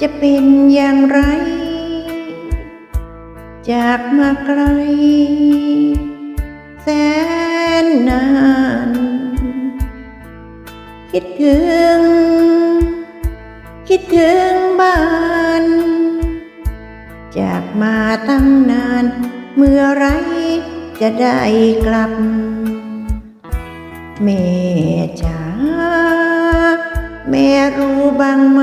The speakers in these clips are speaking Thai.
จะเป็นอย่างไร จากมาไกล แสนนาน คิดถึง คิดถึงบ้าน จากมาตั้งนาน เมื่อไรจะได้กลับ แม่จ๋าแม่รู้บ้างไหม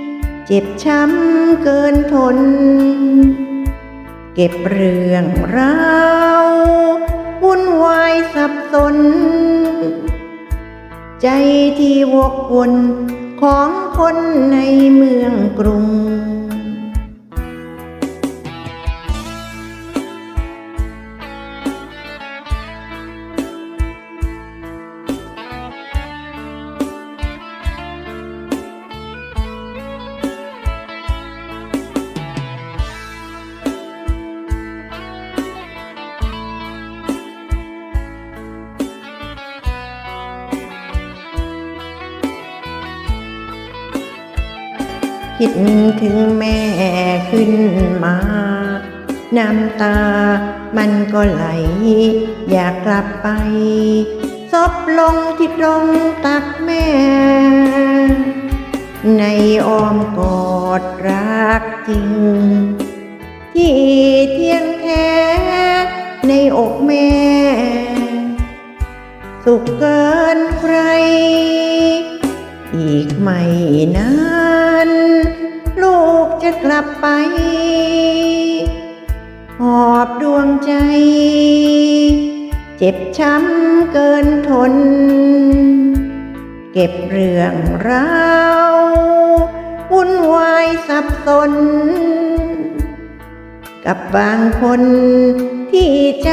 ช้ำเกินทน เก็บเรื่องราววุ่นวายสับสน ใจที่วกวนของคนในเมืองกรุง คิดถึงแม่ขึ้นมา น้ำตามันก็ไหล อยากกลับไป ซบลงที่ตรงตักแม่ ในอ้อมกอดรักจริง ที่เที่ยงแท้ในอกแม่ สุขเกินใคร อีกไม่นาน จะกลับไป หอบดวงใจ เจ็บช้ำเกินทน เก็บเรื่องราววุ่นวายสับสน กับบางคนที่ใจ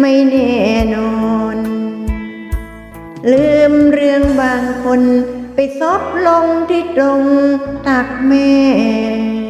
ไม่แน่นอน ลืมเรื่องบางคน ไปซบลงที่ตรงตักแม่